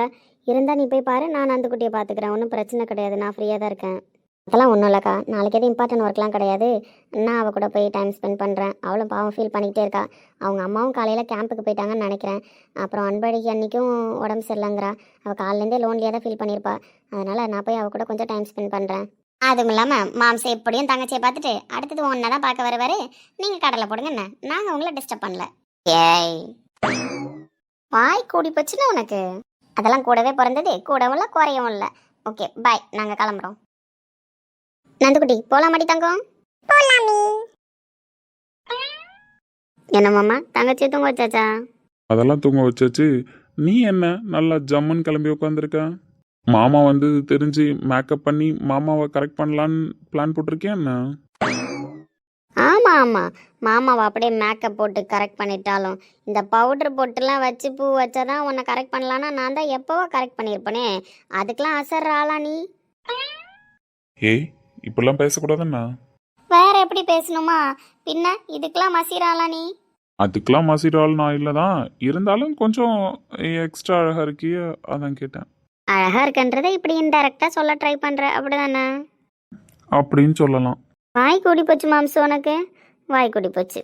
இருந்தால் நீ போய் பாரு. நான் நந்து குட்டியை பார்த்துக்கிறேன். ஒன்றும் பிரச்சனை கிடையாது. நான் ஃப்ரீயாக தான் இருக்கேன். அதெல்லாம் ஒன்றும் இல்லைக்கா. நாளைக்கு எதுவும் இம்பார்ட்டன்ட் ஒர்க்லாம் கிடையாது. நான் அவள் கூட போய் டைம் ஸ்பெண்ட் பண்ணுறேன் அவளும் பாவம் ஃபீல் பண்ணிக்கிட்டே இருக்கா. அவங்க அம்மாவும் காலையில் கேம்புக்கு போயிட்டாங்கன்னு நினைக்கிறேன். அப்புறம் அன்படிக்கு அன்றைக்கும் உடம்பு சரியில்லைங்கிறா. அவள் காலையிலேருந்தே லோன்லியாக தான் ஃபீல் பண்ணியிருப்பா. அதனால் நான் போய் அவள் கூட கொஞ்சம் டைம் ஸ்பெண்ட் பண்ணுறேன் அதுவும் இல்லாமல் மாம்சம் எப்படியும் தங்கச்சியை பார்த்துட்டு அடுத்தது ஒன்றா தான் பார்க்க வருவார் நீங்கள் கடலை போடுங்க என்ன? நாங்கள் உங்களை டிஸ்டர்ப் பண்ணல. ஏய். வாய் கூடி போச்சுன்னா உனக்கு? அதெல்லாம் கூடவே பிறந்தது கூடவும் இல்லை குறையவும் இல்லை. ஓகே பாய் நாங்கள் கிளம்புறோம். நந்துக்குட்டி போலாம் மாட்டி தங்கம்? போலாமி. என்னம்மாம்மா தங்கச்சி தூங்க வச்சாச்சா? அதெல்லாம் தூங்க வச்சாச்சு. நீ என்ன நல்லா ஜம்முன்னு கிளம்பி உட்காந்துருக்க மாமா வந்து தெரிஞ்சு மேக்கப் பண்ணி மாமாவை கரெக்ட் பண்ணலான்னு பிளான் போட்டிருக்கியா என்ன? ஆமாம் ஆமாம் மாமாவை அப்படியே மேக்கப் போட்டு கரெக்ட் பண்ணிட்டாலும் இந்த பவுடர் போட்டுலாம் வச்சு பூ வச்சாதான் உன்னை கரெக்ட் பண்ணலான்னா நான் தான் எப்போவோ கரெக்ட் பண்ணியிருப்பேனே. அதுக்கெல்லாம் அசர் ஆளா நீ? ஏய் இப்படிலாம் பேசக்கூடாதுண்ணா. வேற எப்படி பேசணுமா? பின்ன இதுக்கெல்லாம் மசீராளா நீ? அதுக்கெல்லாம் மசிடால் நான் இல்லை தான் இருந்தாலும் கொஞ்சம் எக்ஸ்ட்ரா அழகாக இருக்கிய அதான் கேட்டேன். அழகா இருக்கன்றதை இப்படி இன்டெரக்டா சொல்ல ட்ரை பண்ற அப்படிதானே? அப்படின்னு சொல்லலாம். வாய் கூடி போச்சு மாம்சு உனக்கு? வாய் கூடி போச்சு.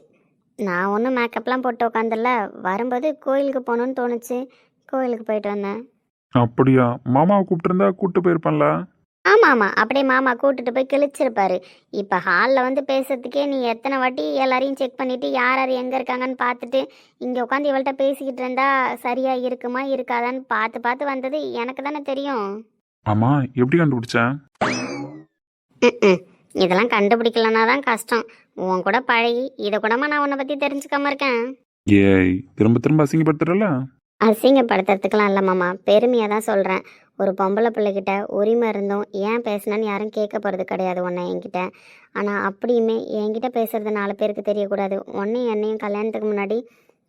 நான் ஒன்றும் மேக்கப்லாம் போட்டு உட்காந்துல வரும்போது கோயிலுக்கு போகணுன்னு தோணுச்சு. கோயிலுக்கு போயிட்டு வந்தேன். அப்படியா? மாமாவை கூப்பிட்டுருந்தா கூப்பிட்டு போயிருப்பேன்ல. ஆமாம் ஆமாம் அப்படியே மாமா கூட்டிட்டு போய் கிழிச்சிருப்பாரு. இப்போ ஹாலில் வந்து பேசுறதுக்கே நீ எத்தனை வாட்டி எல்லாரையும் செக் பண்ணிட்டு யார் யார் எங்கே இருக்காங்கன்னு பார்த்துட்டு இங்கே உட்காந்து இவள்கிட்ட பேசிக்கிட்டு இருந்தா சரியா இருக்குமா இருக்காதான்னு பார்த்து பார்த்து வந்தது எனக்கு தானே தெரியும். ஆமா எப்படி கண்டுபிடிச்சேன். இதெல்லாம் கண்டுபிடிக்கலனா தான் கஷ்டம். உன் கூட பழகி இதை கூடமா நான் உன்னை பற்றி தெரிஞ்சுக்காம இருக்கேன். ஏய் திரும்ப திரும்ப அசிங்கப்படுத்துறல அசிங்கப்படுத்துறதுக்கெலாம் இல்லை மாமா பெருமையாக தான் சொல்கிறேன் ஒரு பொம்பளை பிள்ளைகிட்ட உரிமை இருந்தும் ஏன் பேசுனேன்னு யாரும் கேட்க போகிறது கிடையாது உன்னை என்கிட்ட. ஆனால் அப்படியுமே என்கிட்ட பேசுகிறது நாலு பேருக்கு தெரியக்கூடாது. உன்னையும் என்னையும் கல்யாணத்துக்கு முன்னாடி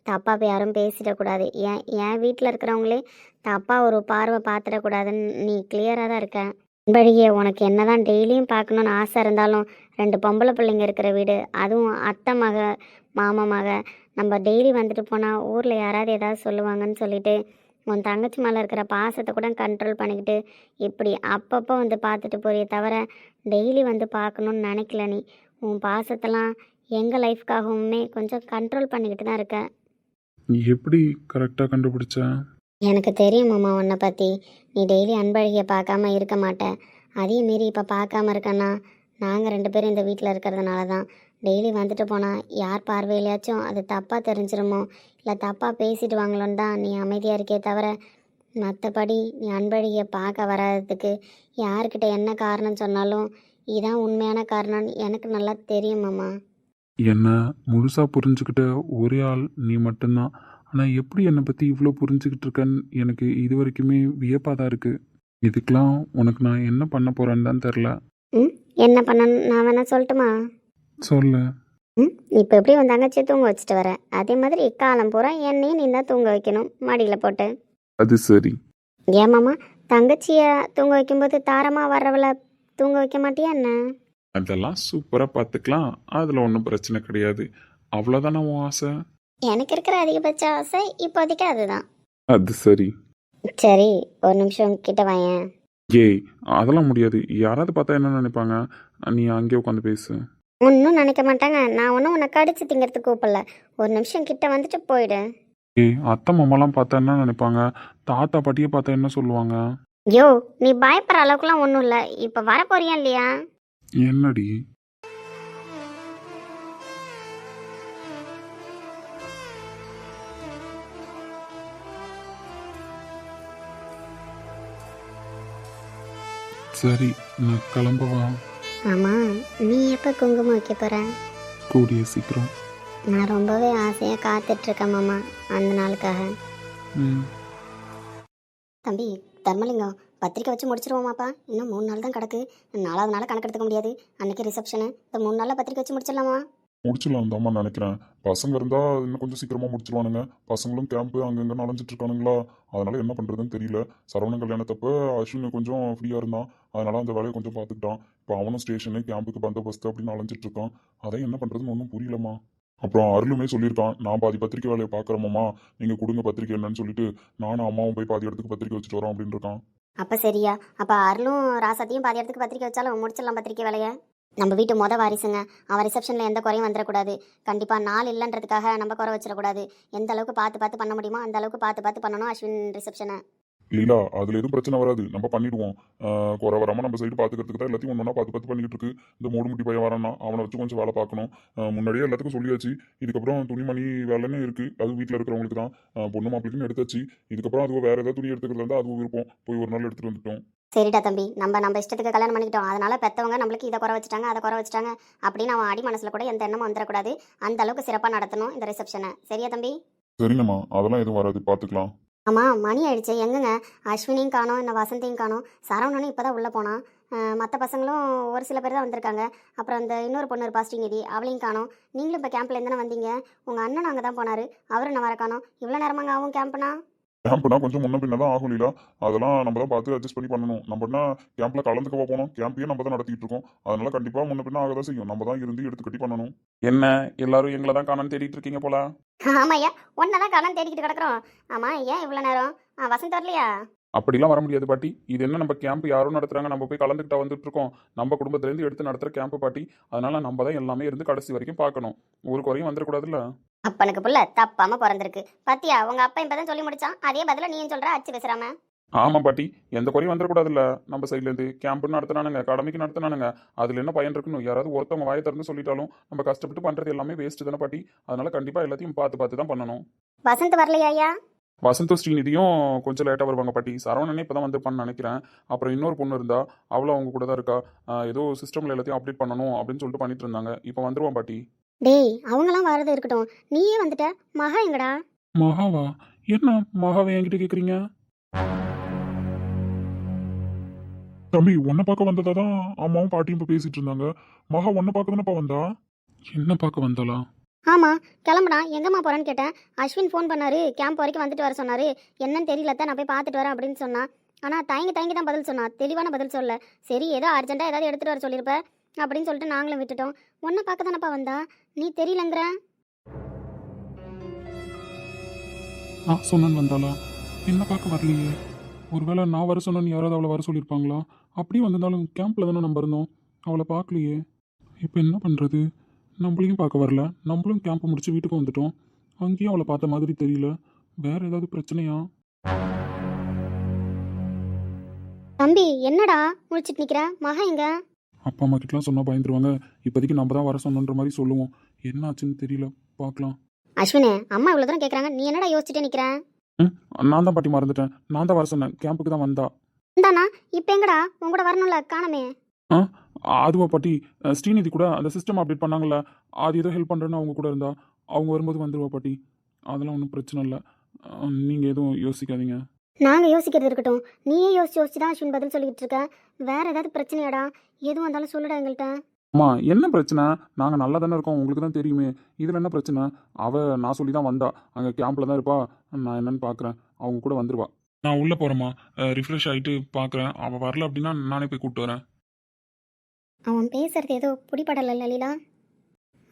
தப்பாக யாரும் பேசிடக்கூடாது. ஏன் என் வீட்டில் இருக்கிறவங்களே தப்பாக ஒரு பார்வை பார்த்துடக்கூடாதுன்னு நீ கிளியராக தான் இருக்க. அன்பழகியே உனக்கு என்னதான் டெய்லியும் பார்க்கணுன்னு ஆசை இருந்தாலும் ரெண்டு பொம்பளை பிள்ளைங்க இருக்கிற வீடு அதுவும் அத்தை மக மாமா மக நம்ம டெய்லி வந்துட்டு போனால் ஊரில் யாராவது ஏதாவது சொல்லுவாங்கன்னு சொல்லிட்டு உன் தங்கச்சி மேலே இருக்கிற பாசத்தை கூட கண்ட்ரோல் பண்ணிக்கிட்டு இப்படி அப்பப்போ வந்து பார்த்துட்டு போறியே தவிர டெய்லி வந்து பார்க்கணுன்னு நினைக்கல நீ. உன் பாசத்தெல்லாம் எங்கள் லைஃப்காகவுமே கொஞ்சம் கண்ட்ரோல் பண்ணிக்கிட்டு தான் இருக்க. நீ எப்படி கரெக்டாக கண்டுபிடிச்ச? எனக்கு தெரியும் மாமா உன்னை பற்றி நீ டெய்லி அன்பழகியை பார்க்காம இருக்க மாட்டேன் அதையும் மீறி இப்போ பார்க்காம இருக்கேன்னா நாங்கள் ரெண்டு பேரும் இந்த வீட்டில் இருக்கிறதுனால தான் டெய்லி வந்துட்டு போனால் யார் பார்வையிலையாச்சும் அது தப்பாக தெரிஞ்சிருமோ இல்லை தப்பாக பேசிட்டு வாங்களோன்னு தான் நீ அமைதியாக இருக்கே தவிர மற்றபடி நீ அன்பழகியை பார்க்க வராததுக்கு யார்கிட்ட என்ன காரணம் சொன்னாலும் இதான் உண்மையான காரணம்னு எனக்கு நல்லா தெரியும் மாமா. என்ன முழுசாக புரிஞ்சுக்கிட்ட ஒரே ஆள் நீ மட்டும்தான். ஆனால் எப்படி என்னை பற்றி இவ்வளோ புரிஞ்சுக்கிட்டு இருக்கன்னு எனக்கு இது வரைக்குமே வியப்பாக தான் இருக்குது இதுக்கெலாம் உனக்கு நான் என்ன பண்ண போகிறேன்னு தான் தெரில. ம் என்ன பண்ணணும் நான் வேணா சொல்லட்டுமா? சொல்ல. ம் இப்போ எப்படி உன் தங்கச்சியை தூங்க வச்சுட்டு வர? அதே மாதிரி இக்காலம் பூரா என்னையும் நீ தான் தூங்க வைக்கணும். மடியில் போட்டு. அது சரி. ஏமாம்மா தங்கச்சியை தூங்க வைக்கும்போது தாரமாக வர்றவளை தூங்க வைக்க மாட்டியா என்ன? அதெல்லாம் சூப்பராக பார்த்துக்கலாம். அதில் ஒன்றும் பிரச்சனை கிடையாது. அவ்வளோதானே உன் ஆசை? எனக்கு இருக்கிற அதிகபட்ச ஆசை இப்போதைக்கு அதுதான். அது சரி. சரி ஒரு நிமிஷம் கிட்ட வாயேன். ஏய் அதெல்லாம் முடியாது. யாராவது பார்த்தா என்ன நினைப்பாங்க? நீ அங்கேயே உட்காந்து பேசு. ஒன்றும் நினைக்க மாட்டாங்க. நான் ஒன்றும் உன்னை கடிச்சு திங்கிறதுக்கு கூப்பிடல. ஒரு நிமிஷம் கிட்ட வந்துட்டு போயிடு. ஏய் அத்தை மாமாலாம் பார்த்தா என்ன நினைப்பாங்க? தாத்தா பாட்டியை பார்த்தா என்ன சொல்லுவாங்க? யோ நீ பயப்படுற அளவுக்குலாம் ஒன்றும் இல்லை. இப்போ வர போறியா இல்லையா? என்னடி? சரி நான் கிளம்பவா? ஆமாம் நீ எப்போ குங்குமம் வைக்க போகிற கூடிய சீக்கிரம். நான் ரொம்பவே ஆசையாக காத்துட்ருக்கேன் மாமா அந்த நாளுக்காக. தம்பி தர்மலிங்கம் பத்திரிக்கை வச்சு முடிச்சிருவோமாப்பா இன்னும் மூணு நாள் தான் கிடக்கு. நாலாவது நாள் கணக்கெடுத்துக்க முடியாது. அன்னைக்கு ரிசப்ஷனு இந்த மூணு நாளில் பத்திரிக்கை வச்சு முடிச்சிடலாமா? முடிச்சிடலாம் தாம்மா நினைக்கிறேன். பசங்க இருந்தால் இன்னும் கொஞ்சம் சீக்கிரமாக முடிச்சிருவானுங்க. பசங்களும் கேம்ப்பு அங்கங்கே நனைஞ்சிட்டு இருக்கானுங்களா அதனால் என்ன பண்ணுறதுன்னு தெரியல. சரவணன் கல்யாணத்தப்ப அஸ்வின் கொஞ்சம் ஃப்ரீயாக இருந்தான். அதனால் அந்த வேலையை கொஞ்சம் பார்த்துக்கிட்டான். இப்போ அவனும் ஸ்டேஷனு கேம்புக்கு பந்தோபஸ்து அப்படின்னு அலைஞ்சிட்டு இருக்கான் அதான் என்ன பண்ணுறதுன்னு ஒன்றும் புரியலம்மா. அப்புறம் அருளுமே சொல்லியிருக்கான். நான் பாதி பத்திரிக்கை வேலையை பார்க்குறோமாம்மா நீங்கள் கொடுங்க பத்திரிக்கை என்னன்னு சொல்லிட்டு நானும் அம்மாவும் போய் பாதி இடத்துக்கு பத்திரிக்கை வச்சுட்டு வரோம் அப்படின்னு இருக்கான் அப்போ சரியா. அப்போ அருளும் ராசாத்தையும் பாதி இடத்துக்கு பத்திரிக்கை வச்சாலும் முடிச்சிடலாம் பத்திரிக்கை வேலையை. நம்ம வீட்டு மொத வாரிசுங்க. அவன் ரிசப்ஷனில் எந்த குறையும் வந்துடக்கூடாது கண்டிப்பாக நாள் இல்லைன்றதுக்காக நம்ம குறை வச்சிடக்கூடாது. எந்த அளவுக்கு பார்த்து பார்த்து பண்ண முடியுமோ அந்த அளவுக்கு பார்த்து பார்த்து பண்ணணும் அஸ்வின் ரிசப்ஷனை லீலா அதில் எதுவும் பிரச்சனை வராது. நம்ம பண்ணிடுவோம். குறை வராமல் நம்ம சைடு பார்த்துக்கிறதுக்கு தான் எல்லாத்தையும் ஒன்றா பார்த்து பார்த்து பண்ணிக்கிட்டு இருக்கு. இந்த மூடு முட்டி பையன் வரானா அவனை வச்சு கொஞ்சம் வேலை பார்க்கணும். முன்னாடியே எல்லாத்துக்கும் சொல்லியாச்சு. இதுக்கப்புறம் துணிமணி வேலைன்னு இருக்கு. அது வீட்டில் இருக்கிறவங்களுக்கு தான். பொண்ணு மாப்பிளைக்குன்னு எடுத்தாச்சு. இதுக்கப்புறம் அதுவும் வேற ஏதாவது துணி எடுத்துக்கிறதா இருந்தால் அதுவும் விருப்பம். போய் ஒரு நாள் எடுத்துகிட்டு வந்துட்டோம். சரிடா தம்பி நம்ம நம்ம இஷ்டத்துக்கு கல்யாணம் பண்ணிக்கிட்டோம். அதனால பெத்தவங்க நம்மளுக்கு இதை குறை வச்சுட்டாங்க அதை குறை வச்சுட்டாங்க அப்படின்னு அவன் அடி மனசுல கூட எந்த எண்ணமும் வந்துடக்கூடாது. அந்த அளவுக்கு சிறப்பாக நடத்தணும் இந்த ரிசப்ஷனை சரியா தம்பி? சரிங்கம்மா அதெல்லாம் எதுவும் வராது பார்த்துக்கலாம் ஆமாம் மணி ஆயிடுச்சு. எங்கங்க? அஸ்வினியும் காணோம் இந்த வசந்தியும் காணோம். சரவணனும் இப்போ தான் உள்ளே போனான். மற்ற பசங்களும் ஒரு சில பேர் தான் வந்திருக்காங்க. அப்புறம் அந்த இன்னொரு பொண்ணு இருப்பா ஸ்ரீநிதி. அவளையும் காணோம். நீங்களும் இப்போ கேம்பில் எந்தன வந்தீங்க? உங்கள் அண்ணன் அங்கே தான் போனார். அவரும் என்ன வர காணோம்? இவ்வளோ நேரமாங்க ஆகும் கேம்ப்னா கேம்ப்னா கொஞ்சம் முன்ன பின்ன தான் ஆகும் இல்லையா அதெல்லாம் நம்ம தான் பார்த்து அட்ஜஸ்ட் பண்ணி பண்ணணும். நம்மனா கேம்ப்ல கலந்துக்க போனோம்? கேம்பையும் நம்ம தான் நடத்திட்டு இருக்கோம். அதனால கண்டிப்பா முன்ன பின்ன ஆக தான் செய்யும். நம்ம தான் இருந்து எடுத்து கட்டி பண்ணணும். என்ன? எல்லாரும் எங்களை தான் காணான்னு தேடிட்டு இருக்கீங்க போல? ஆமாய்யா. தான் கடன் தேடிக்கிட்டு கிடக்குறோம். ஆமா ஏன் இவ்வளவு நேரம்? வசந்த் வரலையா? அப்படிலாம் வர முடியாது பாட்டி. இது என்ன நம்ம கேம்ப் யாரும் நடத்துறாங்க நம்ம போய் கலந்துக்கிட்டா வந்துட்டு இருக்கோம் நம்ம குடும்பத்துலேருந்து எடுத்து நடத்துகிற கேம்ப் பாட்டி. அதனால நம்ம தான் எல்லாமே இருந்து கடைசி வரைக்கும் பார்க்கணும். ஒரு குறையும் வந்துடக்கூடாதுல்ல? அப்பனுக்கு புள்ள தப்பாம பிறந்திருக்கு. பாத்தியா உங்க அப்பா இப்பதான் சொல்லி முடிச்சான். அதே பதில நீயும் சொல்ற அச்சு பேசுறாம? ஆமாம் பாட்டி. எந்த குறையும் வந்துடக்கூடாதுல்ல. நம்ம சைட்லேருந்து கேம்ப் நடத்தினானுங்க கடமைக்கு நடத்தினானுங்க. அதில் என்ன பயன் இருக்குன்னு யாராவது ஒருத்தவங்க வாயை திறந்து சொல்லிட்டாலும் நம்ம கஷ்டப்பட்டு பண்ணுறது எல்லாமே வேஸ்ட்டு தானே பாட்டி. அதனால கண்டிப்பாக எல்லாத்தையும் பார்த்து பார்த்து தான் பண்ணணும். வசந்த் வரலையா வசந்தும் ஸ்ரீநிதியும் கொஞ்சம் லேட்டாக வருவாங்க பாட்டி. சரவணனே இப்போ தான் வந்திருப்பான்னு நினைக்கிறேன். அப்புறம் இன்னொரு பொண்ணு இருந்தா அவளும் அவங்க கூட தான் இருக்கா. ஏதோ சிஸ்டமில் எல்லாத்தையும் அப்டேட் பண்ணணும் அப்படின்னு சொல்லிட்டு பண்ணிட்டு இருந்தாங்க. இப்போ வந்துருவான் பாட்டி. டேய் அவங்களாம் வரது இருக்கட்டும். நீயே வந்துட்ட. மகா எங்கடா? மகாவா? என்ன மகாவை என்கிட்ட கேட்குறீங்க தம்பி உன்னை பார்க்க வந்ததா தான் அம்மாவும் பாட்டியும் இப்போ பேசிட்டு இருந்தாங்க. மகா உன்னை பார்க்க தானப்பா வந்தா? என்ன பார்க்க வந்தாளா? ஆமாம் கிளம்புடா எங்கம்மா போகிறேன்னு கேட்டேன். அஸ்வின் ஃபோன் பண்ணாரு கேம்ப் வரைக்கும் வந்துட்டு வர சொன்னாரு. என்னன்னு தெரியல தான் நான் போய் பார்த்துட்டு வரேன் அப்படின்னு சொன்னான் ஆனால் தயங்கி தயங்கி தான் பதில் சொன்னா. தெளிவான பதில் சொல்ல. சரி ஏதோ அர்ஜென்ட்டாக ஏதாவது எடுத்துட்டு வர சொல்லியிருப்ப அப்படின்னு சொல்லிட்டு நாங்களும் விட்டுட்டோம். ஒன்றை பார்க்க தானப்பா வந்தா? நீ தெரியலங்கிற? ஆ சொன்னேன்னு வந்தாளா? என்ன பார்க்க வரலையே. ஒருவேளை நான் வர சொன்னேன் யாராவது அவளை வர சொல்லியிருப்பாங்களா அப்படியே வந்திருந்தாலும் கேம்பில் தானே நம்ம இருந்தோம். அவளை பார்க்கலையே. இப்போ என்ன பண்ணுறது நம்மளையும் பார்க்க வரல. நம்மளும் கேம்பை முடிச்சு வீட்டுக்கு வந்துட்டோம். அங்கேயும் அவளை பார்த்த மாதிரி தெரியல. வேற ஏதாவது பிரச்சனையா? தம்பி என்னடா? முழிச்சிட்டு நிக்கிற? மகா எங்க? அப்பா அம்மா கிட்டலாம் சொன்னால் பயந்துருவாங்க. இப்போதைக்கு நம்ம தான் வர சொன்னோன்ற மாதிரி சொல்லுவோம். என்ன ஆச்சுன்னு தெரியல. பார்க்கலாம். அஸ்வினே அம்மா இவ்வளவு தூரம் கேக்குறாங்க. நீ என்னடா யோசிச்சுட்டே நிக்கிற? நான் தான் பாட்டி மறந்துட்டேன். நான் தான் வர சொன்னேன். கேம்புக்கு தான் வந்தா. இந்தாண்ணா இப்ப எங்கடா? உன் கூட வரணும்ல காணமே. அதுவா பாட்டி ஸ்ரீநிதி கூட அந்த சிஸ்டம் அப்டேட் பண்ணாங்கல்ல அது ஏதோ ஹெல்ப் பண்ணுறேன்னு அவங்க கூட இருந்தா அவங்க வரும்போது வந்துருவா பாட்டி. அதெல்லாம் ஒன்றும் பிரச்சனை இல்லை. நீங்கள் எதுவும் யோசிக்காதீங்க. நாங்க யோசிக்கிறது இருக்கட்டும். நீயே யோசிச்சு யோசிச்சு தான் அஸ்வின் பதில் சொல்லிக்கிட்டு இருக்க. வேற ஏதாவது பிரச்சனையாடா? எதுவும் வந்தாலும் சொல்லுடா எங்கள்கிட்ட அம்மா என்ன பிரச்சனை? நாங்கள் நல்லா தானே இருக்கோம் உங்களுக்கு தான் தெரியுமே. இதில் என்ன பிரச்சனை? அவ நான் சொல்லி தான் வந்தா. அங்கே கேம்பில் தான் இருப்பா. நான் என்னன்னு பார்க்குறேன் அவங்க கூட வந்துருவா. நான் உள்ளே போகிறேம்மா ரிஃப்ரெஷ் ஆகிட்டு பார்க்குறேன் அவள் வரல அப்படின்னா நானே போய் கூப்பிட்டு வரேன். அவன் பேசுறது ஏதோ பிடிபடல லலிலா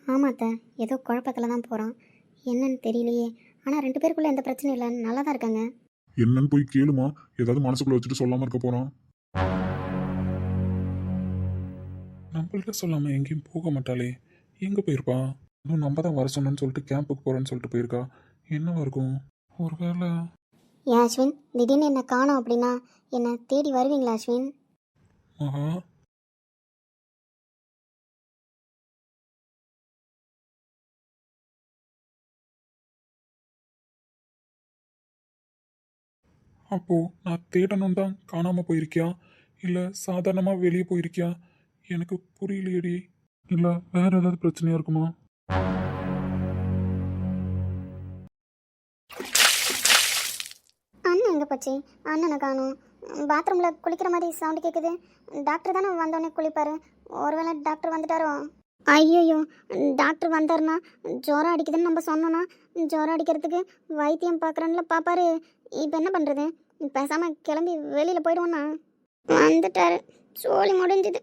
ஆமாத்த ஏதோ குழப்பத்தில் தான் போகிறான் என்னன்னு தெரியலையே. ஆனால் ரெண்டு பேருக்குள்ள எந்த பிரச்சனையும் இல்லை. நல்லா தான் இருக்காங்க. என்னன்னு போய் கேளுமா. ஏதாவது மனசுக்குள்ள வச்சுட்டு சொல்லாம இருக்க போறான். நம்மள்ட்ட சொல்லாமல் எங்கேயும் போக மாட்டாளே. எங்கே போயிருப்பா? இன்னும் நம்ம தான் வர சொன்னோன்னு சொல்லிட்டு கேம்புக்கு போகிறேன்னு சொல்லிட்டு போயிருக்கா. என்னவா இருக்கும்? ஒருவேளை ஏன் அஸ்வின்? திடீர்னு என்ன காணோம் அப்படின்னா என்னை தேடி வருவீங்களா அஸ்வின்? மகா அப்போது நான் தேடணும் தான் காணாமல் போயிருக்கியா? இல்லை சாதாரணமாக வெளியே போயிருக்கியா? எனக்கு புரியலையேடி. இல்லை வேற ஏதாவது பிரச்சனையா இருக்குமா? அண்ணன் எங்கே போச்சு? அண்ணனை காணும். பாத்ரூமில் குளிக்கிற மாதிரி சவுண்டு கேட்குது டாக்டர் தானே வந்தோடனே குளிப்பாரு. ஒருவேளை டாக்டர் வந்துட்டாரோ? ஐயோ டாக்டர் வந்தாருன்னா ஜுரம் அடிக்குதுன்னு நம்ம சொன்னோன்னா ஜுரம் அடிக்கிறதுக்கு வைத்தியம் பார்க்குறேன்ல பாப்பாரு. இப்போ என்ன பண்ணுறது? பேசாமல் கிளம்பி வெளியில் போயிடுவோண்ணா. வந்துட்டாரு. சோழி முடிஞ்சுது.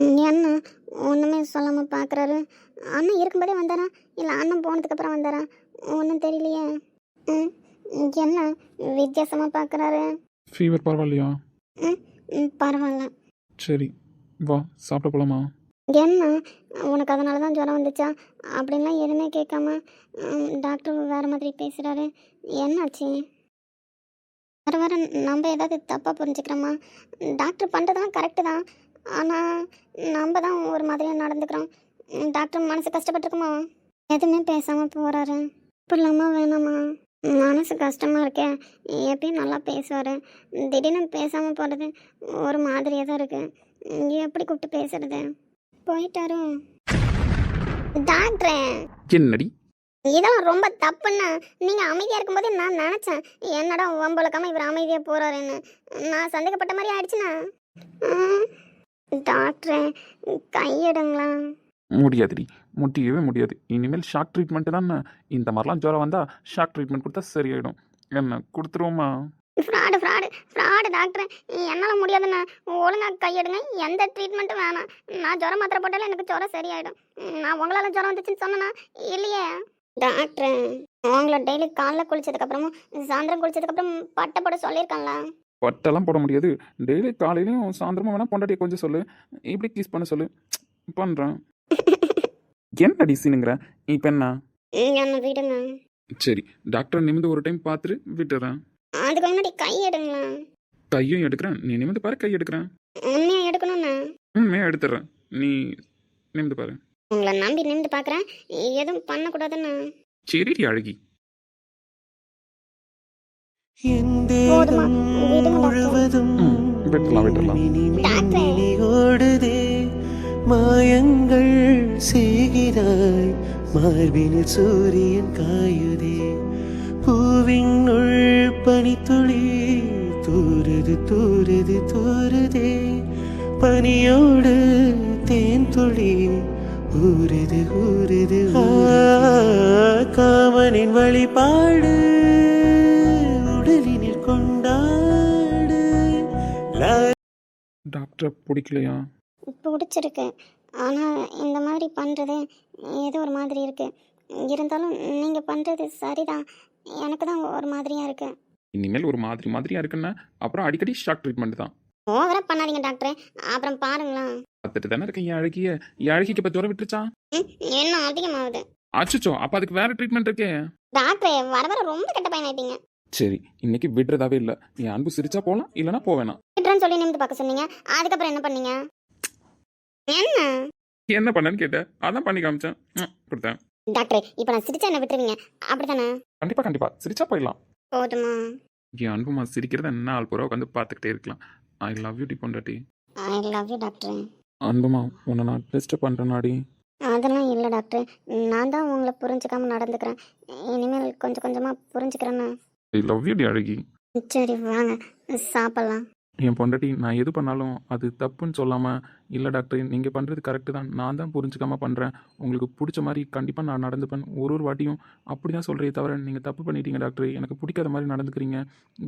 என்ன ஒன்றுமே சொல்லாமல் பார்க்குறாரு. அண்ணன் இருக்கும்போதே வந்தாரா? இல்லை அண்ணன் போனதுக்கப்புறம் வந்தாரா? ஒன்றும் தெரியலையே. ம் என்ன வித்தியாசமாக பார்க்குறாரு? ஃபீவர் பரவாயில்லையா? ம் பரவாயில்ல. சரி வா சாப்பிட போலாமா? என்ன உனக்கு அதனால தான் ஜுரம் வந்துச்சா? அப்படின்லாம் எதுவுமே கேட்காம ம், டாக்டர் வேறு மாதிரி பேசுகிறாரு என்னாச்சு? வர வர நம்ம ஏதாவது தப்பாக புரிஞ்சுக்கிறோமா? டாக்டர் பண்ணுறதெல்லாம் கரெக்டு தான். ஆனால் நம்ம தான் ஒரு மாதிரியாக நடந்துக்கிறோம். ம், டாக்டர் மனசு கஷ்டப்பட்டிருக்குமா? எதுவுமே பேசாமல் போகிறாரு இப்படிலாமா வேணாமா? மனசு கஷ்டமாக இருக்கே. எப்பயும் நல்லா பேசுவார். திடீர்னு பேசாமல் போகிறது ஒரு மாதிரியாக தான் இருக்குது எப்படி கூப்பிட்டு பேசுறது? போயிட்டாரோ? டாக்டரே! என்னடி? இதெல்லாம் ரொம்ப தப்புன்னு. நீங்க அமைதியா இருக்கும்போது நான் நினைச்சேன். என்னடா வம்பளக்காம இவர் அமைதியா போறாருன்னு. நான் சந்தேகப்பட்ட மாதிரி ஆயிடுச்சுண்ணா டாக்டரே கையெடுங்களா முடியாதுடி. முடியவே முடியாது. இனிமேல் ஷாக் ட்ரீட்மெண்ட்டு தானே இந்த மாதிரிலாம் ஜுரம் வந்தால் ஷாக் ட்ரீட்மெண்ட் கொடுத்தா சரியாயிடும். என்ன கொடுத்துருவோமா? ஃப்ராடு ஃப்ராடு ஃப்ராடு டாக்டர் என்னால் முடியாதுண்ணா. ஒழுங்கா கையெடுங்க. எந்த ட்ரீட்மெண்ட்டும் வேணாம். நான் ஜுரம் மாத்திரை போட்டாலே எனக்கு ஜுரம் சரியாயிடும். நான் உங்களால் ஜுரம் வந்துச்சுன்னு சொன்னேன்னா இல்லையே. டாக்டர் உங்களை டெய்லி காலைல குளிச்சதுக்கப்புறமும் சாயந்தரம் குளிச்சதுக்கப்புறம் பட்டை போட சொல்லியிருக்கேன்ல. பட்டெல்லாம் போட முடியாது. டெய்லி காலையிலையும் சாயந்தரமும் வேணால் பொண்டாட்டியை கொஞ்சம் சொல்லு. இப்படி கிஸ் பண்ண சொல்லு. பண்ணுறேன் என்ன டிசினுங்கிற இப்போ என்ன? என்ன விடுங்க சரி டாக்டர் நிமிந்து ஒரு டைம் பார்த்துட்டு விட்டுறேன். அதுக்கு முன்னாடி கை எடுங்களா? கையும் எடுக்கிறேன். நீ நிமிந்து பாரு கை எடுக்கிறேன். உண்மையா எடுக்கணும்ண்ணா உண்மையாக எடுத்துடுறேன் நீ நிமிந்து பாரு. உங்களை நம்பி நின்று பார்க்குறேன். எதுவும் பண்ணக்கூடாதுண்ணா சரிடி அழகி. முழுவதும் ம், விட்டுறலாம், விட்டுறலாம். டாக்டர். மினி ஓடுதே மாயங்கள் செய்கிறாய். மார்பினில் சூரியன் காயுதே. பூவினுள் பனித்துளி தூரது தூரது தூரதே. பனியோடு தேன் துளி ஊரது ஊரது காமனின் வழிபாடு உடலினில் கொண்டாடு. லா டாக்டரை பிடிக்கலையா? பிடிச்சிருக்கு. ஆனால் இந்த மாதிரி பண்ணுறது ஏதோ ஒரு மாதிரி இருக்கு. இருந்தாலும் நீங்கள் பண்ணுறது சரிதான். எனக்கு தான் ஒரு மாதிரியாக இருக்கு. இனிமேல் ஒரு மாதிரி மாதிரியா இருக்குன்னா அப்புறம் அடிக்கடி ஷாக் ட்ரீட்மெண்ட் தான். ஓவராக பண்ணாதீங்க டாக்டர் அப்புறம் பாருங்களேன். பார்த்துட்டு தானே இருக்கேன் என் அழகிய. என் அழகிக்கு இப்போ ஜுரம் விட்டுருச்சா? என்ன அதிகமாகுது? அச்சச்சோ அப்போ அதுக்கு வேற ட்ரீட்மெண்ட் இருக்கே. டாக்டர் வர வர ரொம்ப கெட்ட பையன் ஆயிட்டீங்க. சரி இன்னைக்கு விடுறதாவே இல்லை. என் அன்பு சிரிச்சா போகலாம் இல்லைன்னா போவேணாம் விட்டுறேன்னு சொல்லி நிமிந்து பார்க்க சொன்னீங்க. அதுக்கப்புறம் என்ன பண்ணீங்க? என்ன? என்ன பண்ணேன்னு கேட்டேன். அதான் பண்ணி காமிச்சேன். கொடுத்தேன். டாக்டர் இப்போ நான் சிரிச்சா என்ன விட்டுருவீங்க? அப்படித்தானே? கண்டிப்பா கண்டிப்பா. சிரிச்சா போயிடலாம். போதுமா? என் அன்புமா சிரிக்கிறத நாலு பூரா உட்காந்து பார்த்துக்கிட்டே இருக்கலாம். ஐ லவ் யூ டி பொண்டாட்டி. I love you doctor. அன்புமா உன்னை நான் டிஸ்டர்ப் பண்ணுறேனாடி அதெல்லாம் இல்லை டாக்டர். நான் தான் உங்களை புரிஞ்சுக்காம நடந்துக்கிறேன். இனிமேல் கொஞ்சம் கொஞ்சமாக புரிஞ்சுக்கிறேன்னு ஐ லவ் யூ டி அழகி. சரி வாங்க. சாப்பிட்லாம். என் பொண்டாட்டி நான் எது பண்ணாலும் அது தப்புன்னு சொல்லாமல் இல்லை டாக்டர் நீங்கள் பண்ணுறது கரெக்டு தான். நான் தான் புரிஞ்சுக்காமல் பண்ணுறேன் உங்களுக்கு பிடிச்ச மாதிரி கண்டிப்பாக நான் நடந்துப்பேன். ஒரு ஒரு வாட்டியும் அப்படி தான் சொல்கிறே தவிர நீங்கள் தப்பு பண்ணிட்டீங்க டாக்டர். எனக்கு பிடிக்காத மாதிரி நடந்துக்கிறீங்க.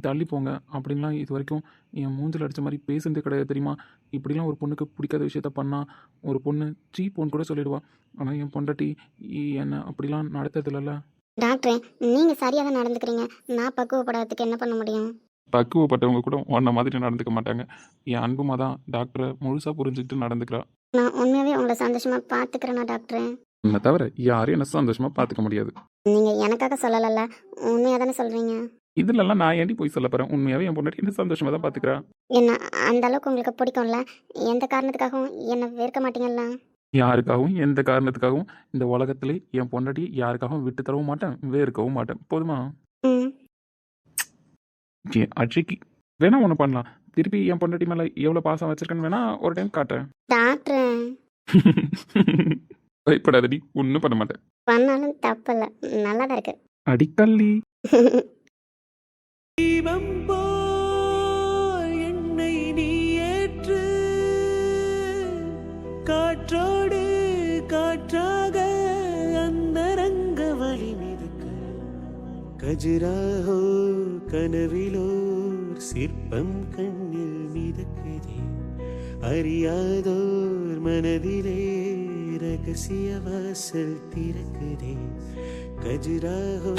தள்ளி போங்க. அப்படின்லாம் இது வரைக்கும் என் மூஞ்சில் அடித்த மாதிரி பேசுனது கிடையாது தெரியுமா? இப்படிலாம் ஒரு பொண்ணுக்கு பிடிக்காத விஷயத்த பண்ணால் ஒரு பொண்ணு சீ பொண்ணு கூட சொல்லிடுவா. ஆனால் என் பொண்டாட்டி என்ன என்னை அப்படிலாம் நடத்துறதில்லல்ல. டாக்டர் நீங்கள் சரியாக நடந்துக்கிறீங்க. நான் பக்குவப்படாததுக்கு என்ன பண்ண முடியும்? பக்குவப்பட்டவங்க கூட உன்ன மாதிரி நடந்துக்க மாட்டாங்க. என் அன்புமா தான் டாக்டரை முழுசாக புரிஞ்சுக்கிட்டு நடந்துக்கிறா. நான் உண்மையாகவே உங்களை சந்தோஷமாக பார்த்துக்கிறேன்னா டாக்டர் உன்னை தவிர யாரையும் என்ன சந்தோஷமா பார்த்துக்க முடியாது. நீங்கள் எனக்காக சொல்லலைல்ல உண்மையாக தானே சொல்கிறீங்க இதுலலாம் நான் ஏண்டி போய் சொல்ல போறேன்? உண்மையாவே என் பொண்டாட்டி என்ன சந்தோஷமா தான் பார்த்துக்கிறா என்ன அந்த அளவுக்கு உங்களுக்கு பிடிக்கும்ல? எந்த காரணத்துக்காகவும் என்னை வெறுக்க மாட்டீங்கல்ல? யாருக்காகவும் எந்த காரணத்துக்காகவும் இந்த உலகத்திலே என் பொண்டாட்டி யாருக்காகவும் விட்டு தரவும் மாட்டேன் வேறுக்கவும் மாட்டேன். போதுமா? ம். அஜய்க்கு வேணா ஒன்று பண்ணலாம். திருப்பி என் பொண்டாட்டி மேலே எவ்வளோ பாசம் வச்சிருக்கேன்னு வேணா ஒரு டைம் காட்டுறேன். டாக்டர் பயப்படாதடி ஒன்றும் பண்ண மாட்டேன். பண்ணாலும் தப்பில்லை. நல்லா தான் இருக்கு. அடிக்கல்லி தீபம் போல் என்னை நீ ஏற்று காற்றோடு கஜுராஹோ கனவிலோர் சிற்பம் கண்ணில் மிதக்குதே. அறியாதோர் மனதிலே ரகசிய வாசல் திறக்குதே. கஜுராஹோ.